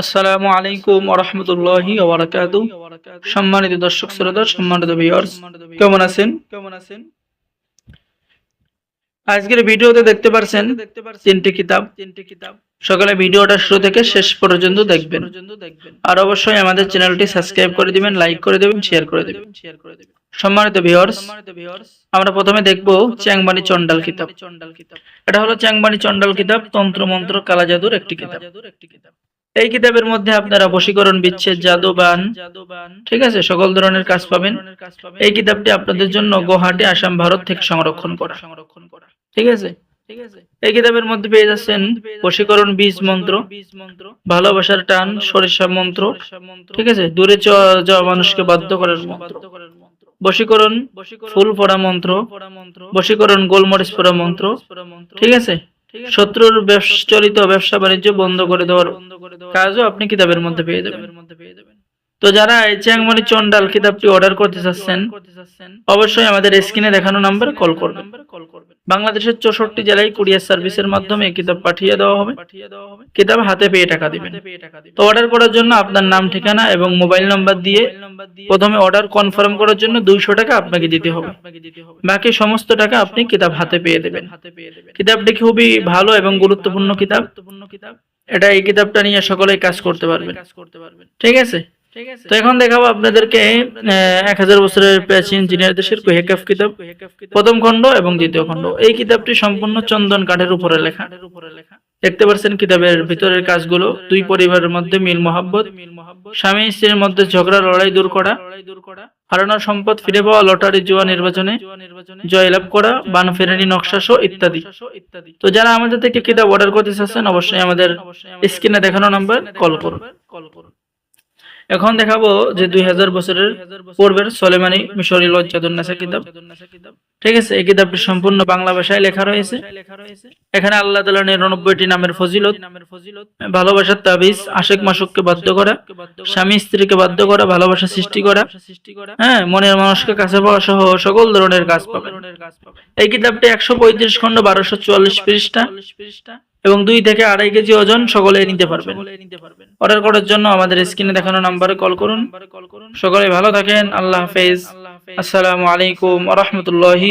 আসসালামু আলাইকুম রহমতুল্লাহি সম্মানিত দর্শক শ্রোতা, সম্মানিত ভিউয়ার্স কেমন আছেন? কেমন আছেন আজকের ভিডিওতে দেখতে পারছেন তিনটি কিতাব। তিনটি কিতাব সকালে ভিডিওটা শুরু থেকে শেষ পর্যন্ত দেখবেন। আর অবশ্যই আমাদের চ্যানেলটি সাবস্ক্রাইব করে দিবেন, লাইক করে দেবেন শেয়ার করে দেবেন। শেয়ার করে দেবেন সম্মানিত ভিউয়ার্স আমরা প্রথমে দেখব চ্যাংবানি চন্ডাল কিতাব। চন্ডাল কিতাব এটা হলো চ্যাংবানি চন্ডাল কিতাব তন্ত্র মন্ত্র কালা জাদুর একটি কিতাব একটি কিতাব। এই কিতাবের মধ্যে আপনারা বশীকরণ, বিচ্ছেদ, জাদুবান, ঠিক আছে, সকল ধরনের কাজ পাবেন। এই কিতাবটি আপনাদের জন্য গুয়াহাটি, আসাম, ভারত থেকে সংরক্ষণ করা। সংরক্ষণ করা ঠিক আছে? এই কিতাবের মধ্যে পেয়ে যাচ্ছেন বশীকরণ, বীজ মন্ত্র বীজ মন্ত্র ভালোবাসার টান, সরিষা মন্ত্র, ঠিক আছে, দূরে যাওয়া মানুষকে বাধ্য করার মন্ত্র। বশীকরণ, ফুল পড়া মন্ত্র, বশীকরণ গোলমরিচ পড়া মন্ত্র, ঠিক আছে শত্রুর চলিত ব্যবসা বাণিজ্য বন্ধ করে দেওয়ার কাজও আপনি কিতাবের মধ্যে পেয়ে যাবেন। তো যারা এই চ্যাংমণি চন্ডাল কিতাবটি অর্ডার করতে চাচ্ছেন, অবশ্যই আমাদের স্ক্রিনে দেখানো নাম্বার কল করবেন। বাংলাদেশের চৌষট্টি জেলায় কুরিয়ার সার্ভিসের মাধ্যমে কিতাব পাঠিয়ে দেওয়া হবে। কিতাব হাতে পেয়ে টাকা দিবেন। তো অর্ডার করার জন্য আপনার নাম, ঠিকানা এবং মোবাইল নাম্বার দিয়ে প্রথমে অর্ডার কনফার্ম করার জন্য দুইশো টাকা আপনাকে দিতে হবে। বাকি সমস্ত টাকা আপনি কিতাব হাতে পেয়ে দেবেন। কিতাবটি খুবই ভালো এবং গুরুত্বপূর্ণ কিতাব এটা এই কিতাবটা নিয়ে সকলেই কাজ করতে পারবেন। ঠিক আছে? তো এখন দেখাবো আপনাদেরকে এক হাজার বছরের প্রাচীন জিনের দেশের কুহেকাফ কিতাব, প্রথম খণ্ড এবং দ্বিতীয় খণ্ড। এই কিতাবটি সম্পূর্ণ চন্দন কাঠের উপরে লেখা। দেখতে পাচ্ছেন কিতাবের ভিতরের কাজগুলো, দুই পরিবারের মধ্যে মিল স্বামী স্ত্রীর মধ্যে ঝগড়া, লড়াই দূর করা, হারানো সম্পদ ফিরে পাওয়া, লটারি জুয়া নির্বাচনে জয়লাভ করা, বান ফেরানি নকশা সহ ইত্যাদি। তো যারা আমাদের থেকে কিতাব অর্ডার করতে চাচ্ছেন, অবশ্যই আমাদের স্ক্রিনে দেখানো নাম্বার কল করুন। এখন দেখাবো যে দুই হাজার বছরের পূর্বের সলেমানি মিশরি লজ্জাদুন্নাসা কিতাব। ঠিক আছে এই কিতাবটি সম্পূর্ণ বাংলা ভাষায় লেখা রয়েছে। এখানে আল্লাহ তালা নিরানব্বইটি নামের ফজিলত নামের ফজিলত। ভালোবাসার তাবিজ আশেক মাসুককে বাধ্য করা স্বামী স্ত্রীকে বাধ্য করা ভালোবাসা সৃষ্টি করা সৃষ্টি করা। হ্যাঁ মনের মানুষকে কাছে পাওয়া সহ সকল ধরনের কাজ পাবেন। এই কিতাবটি একশো পঁয়ত্রিশ খন্ড বারোশো চুয়াল্লিশ পৃষ্ঠা। এবং দুই থেকে আড়াই কেজি ওজন সকলে নিতে পারবেন। অর্ডার করার জন্য আমাদের স্ক্রিনে দেখানো নাম্বারে কল করুন। সকলে ভালো থাকেন। আল্লাহ হাফেজ। আসসালামু আলাইকুম রহমতুল্লাহি